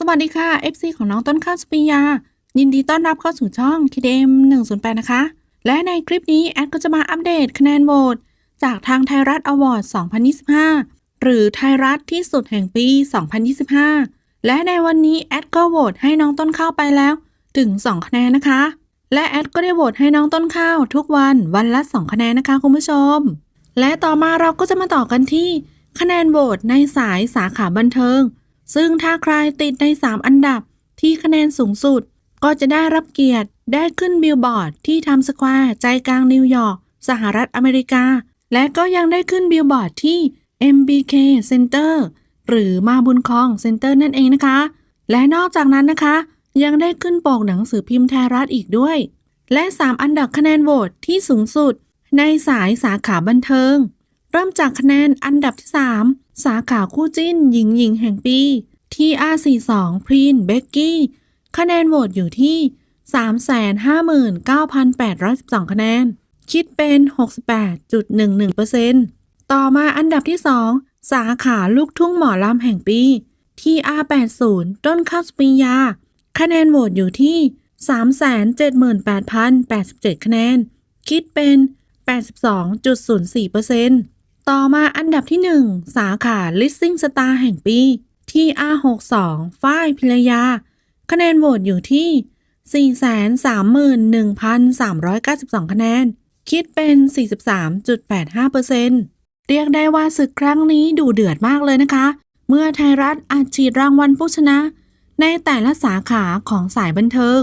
สวัสดีค่ะ FC ของน้องต้นข้าวสปิยา ยินดีต้อนรับเข้าสู่ช่อง KDM 108 นะคะ และในคลิปนี้ แอดก็จะมาอัปเดตคะแนนโหวตจากทางไทยรัฐอวอร์ด 2025 หรือไทยรัฐที่สุดแห่งปี 2025 และในวันนี้ แอดก็โหวตให้น้องต้นข้าวไปแล้ว ถึง 2 คะแนนนะคะ และแอดก็ได้โหวตให้น้องต้นข้าวทุกวันวันละ 2 คะแนนนะคะคุณผู้ชม และต่อมาเราก็จะมาต่อกันที่ คะแนนโหวตในสายสาขาบันเทิง ซึ่งถ้าใครติดใน 3 อันดับที่คะแนนสูงสุด ก็จะได้รับเกียรติได้ขึ้นบิลบอร์ดที่ทำสแควร์ใจกลางนิวยอร์กสหรัฐอเมริกา และก็ยังได้ขึ้นบิลบอร์ดที่ MBK Center หรือมาบุญคองเซ็นเตอร์นั่นเองนะคะ และนอกจากนั้นนะคะ ยังได้ขึ้นปกหนังสือพิมพ์ไทยรัฐอีกด้วย และ 3 อันดับคะแนนโหวตที่สูงสุด ในสายสาขาบันเทิง เริ่มจากคะแนนอันดับที่ 3 สาขาคู่จิ้นหญิงหญิงแห่งปี TR42 พรีนเบกกี้ คะแนนโหวตอยู่ที่ 359,812 คะแนน คิดเป็น 68.11%ต่อมาอันดับที่ 2 สาขาลูกทุ่งหมอลำแห่งปี TR80 ต้นข้าวสปริยา คะแนนโหวตอยู่ที่ 378,087 คะแนน คิดเป็น 82.04% ต่อมาอันดับที่ 1 สาขา Listing Star แห่งปี TR62 ฝ้ายพิรยา คะแนนโหวตอยู่ที่ 431,392 คะแนน คิดเป็น 43.85%เรียกได้ว่าศึกครั้งนี้ดูเดือดมากเลยนะคะ เมื่อไทยรัฐอาฉีดรางวัลผู้ชนะ ในแต่ละสาขาของสายบันเทิง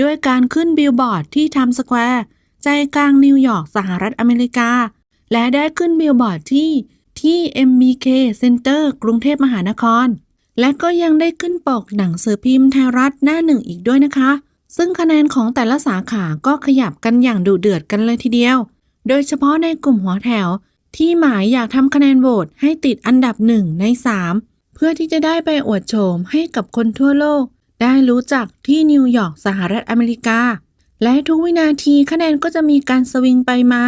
ด้วยการขึ้นบิลบอร์ดที่ทำสแควร์ ใจกลางนิวยอร์กสหรัฐอเมริกา และได้ขึ้นบิลบอร์ดที่ที่ MBK Center กรุงเทพมหานคร และก็ยังได้ขึ้นปกหนังสือพิมพ์ไทยรัฐหน้าหนึ่งอีกด้วยนะคะ ซึ่งคะแนนของแต่ละสาขาก็ขยับกันอย่างดุเดือดกันเลยทีเดียว โดยเฉพาะในกลุ่มหัวแถว ที่หมายอยากทำคะแนนโหวตให้ติดอันดับหนึ่งใน 3 เพื่อที่จะได้ไปอวดโฉมให้กับคนทั่วโลก ได้รู้จักที่นิวยอร์กสหรัฐอเมริกา และทุกวินาทีคะแนนก็จะมีการสวิงไปมา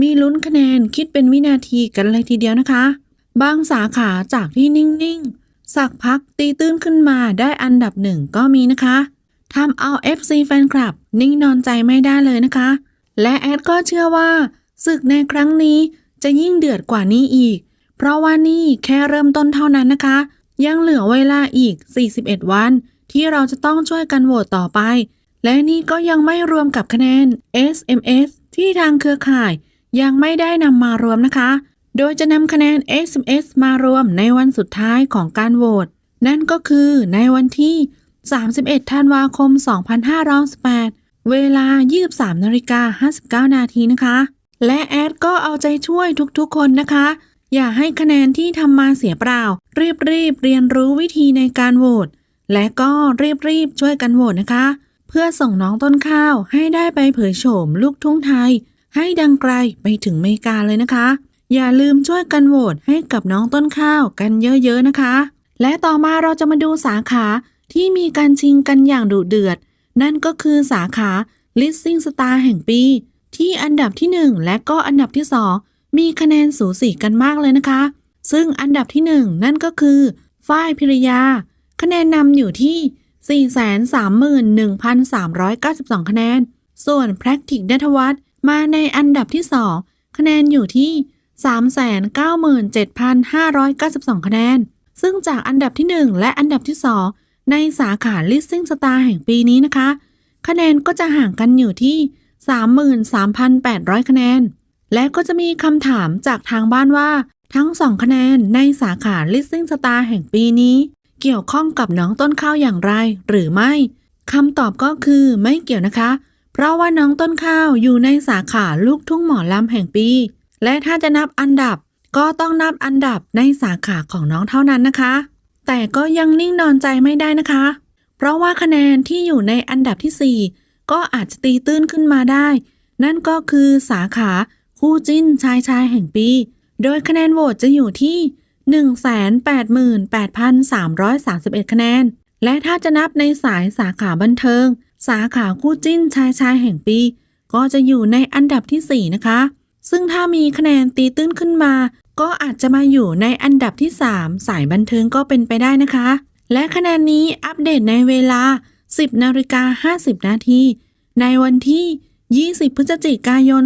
มีลุ้นคะแนนคิดเป็นวินาทีกันเลยทีเดียวนะคะ บางสาขาจากที่นิ่ง ๆ สักพักตีตื้นขึ้นมาได้อันดับหนึ่งก็มีนะคะทำเอา FC แฟนคลับ นิ่งนอนใจไม่ได้เลยนะคะ และแอดก็เชื่อว่าศึกในครั้งนี้จะยิ่งเดือดกว่านี้อีก เพราะว่านี่แค่เริ่มต้นเท่านั้นนะคะ ยังเหลือเวลาอีก 41 วัน ที่เราจะต้องช่วยกันโหวตต่อไป และนี่ก็ยังไม่รวมกับคะแนน SMS ที่ทางเครือข่าย ยังไม่ได้นำมารวมนะคะ โดยจะนำคะแนน SMS มารวมในวันสุดท้ายของการโหวต นั่นก็คือในวันที่ 31 ธันวาคม 2518 เวลา 23นาฬิกา59 นาทีนะคะ และแอดก็เอาใจช่วยทุกๆคนนะคะ อย่าให้คะแนนที่ทำมาเสียเปล่า รีบรีบๆเรียนรู้วิธีในการโหวต และก็รีบรีบๆช่วยกันโหวตนะคะ เพื่อส่งน้องต้นข้าวให้ได้ไปเผยโฉมลูกทุ่งไทย ให้ดังไกลไปถึงอเมริกาเลยนะคะ อย่าลืมช่วยกันโหวตให้กับน้องต้นข้าวกันเยอะๆนะคะ และต่อมาเราจะมาดูสาขาที่มีการชิงกันอย่างดุเดือด นั่นก็คือสาขา Listing Star แห่งปี ที่อันดับที่ 1 และก็อันดับที่ 2 มีคะแนนสูสีกันมากเลยนะคะ ซึ่งอันดับที่ 1 นั่นก็คือฝ้ายพิรยา คะแนนนำอยู่ที่ 431,392 คะแนน ส่วน Practic นัทวัฒน์ มาในอันดับที่ 2 คะแนนอยู่ที่ 397,592 คะแนน ซึ่งจากอันดับที่ 1 และอันดับที่ 2 ในสาขา Listing Star แห่งปีนี้นะคะ คะแนนก็จะห่างกันอยู่ที่ 33,800 คะแนน และก็จะมีคำถามจากทางบ้านว่า ทั้ง 2 คะแนนในสาขา Listing Star แห่งปีนี้ เกี่ยวข้องกับน้องต้นข้าวอย่างไรหรือไม่คำตอบก็คือไม่เกี่ยวนะคะเพราะว่าน้องต้นข้าวอยู่ในสาขาลูกทุ่งหมอลำแห่งปี และถ้าจะนับอันดับก็ต้องนับอันดับในสาขาของน้องเท่านั้นนะคะ แต่ก็ยังนิ่งนอนใจไม่ได้นะคะ เพราะว่าคะแนนที่อยู่ในอันดับที่ 4 ก็อาจจะตีตื้นขึ้นมาได้ นั่นก็คือสาขาคู่จิ้นชายชายแห่งปี โดยคะแนนโหวตจะอยู่ที่188,331 คะแนน และถ้าจะนับในสายสาขาบันเทิง สาขาคู่จิ้นชายชายแห่งปี ก็จะอยู่ในอันดับที่ 4 นะคะ ซึ่งถ้ามีคะแนนตีตื้นขึ้นมา ก็อาจจะมาอยู่ในอันดับที่ 3 สายบันเทิงก็เป็นไปได้นะคะ และคะแนนนี้อัปเดตในเวลา 10นาฬิกา50 นาทีในวันที่ 20 พฤศจิกายน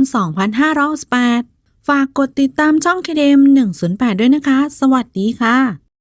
2568ฝากกดติดตามช่อง KDM 108 ด้วยนะคะ สวัสดีค่ะ